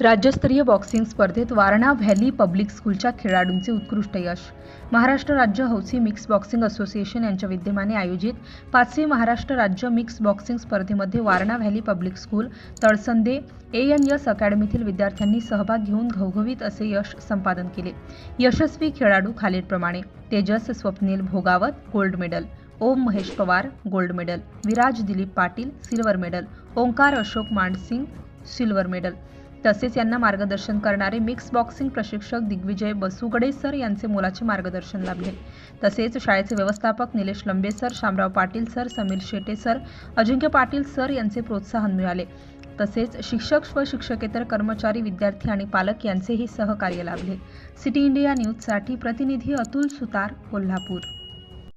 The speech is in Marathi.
राज्यस्तरीय बॉक्सिंग स्पर्धेत वारणा व्हॅली पब्लिक स्कूलच्या खेळाडूंचे उत्कृष्ट यश. महाराष्ट्र राज्य हौसी मिक्स बॉक्सिंग असोसिएशन यांच्या विद्यमाने आयोजित पाचवी महाराष्ट्र राज्य मिक्स बॉक्सिंग स्पर्धेमध्ये Warana valley public school Talsande A N S अकॅडमीतील विद्यार्थ्यांनी सहभाग घेऊन घवघवीत असे यश संपादन केले. यशस्वी खेळाडू खालीलप्रमाणे Tejas Swapnil Bhogawat gold medal Om Mahesh Pawar gold medal Viraj Dilip Patil silver medal Omkar Ashok Mandsingh silver medal. तसेच यांना मार्गदर्शन करणारे मिक्स बॉक्सिंग प्रशिक्षक दिग्विजय बसुगडे सर यांचे मोलाचे मार्गदर्शन लाभले. तसेच शाळेचे व्यवस्थापक Nilesh Lambe sir Shamrao Patil sir Sameer Shete sir Ajinkya Patil sir यांचे प्रोत्साहन मिळाले. तसेच शिक्षक व शिक्षकेतर कर्मचारी विद्यार्थी आणि पालक यांचेही सहकार्य लाभले. सिटी इंडिया न्यूजसाठी प्रतिनिधी अतुल सुतार कोल्हापूर.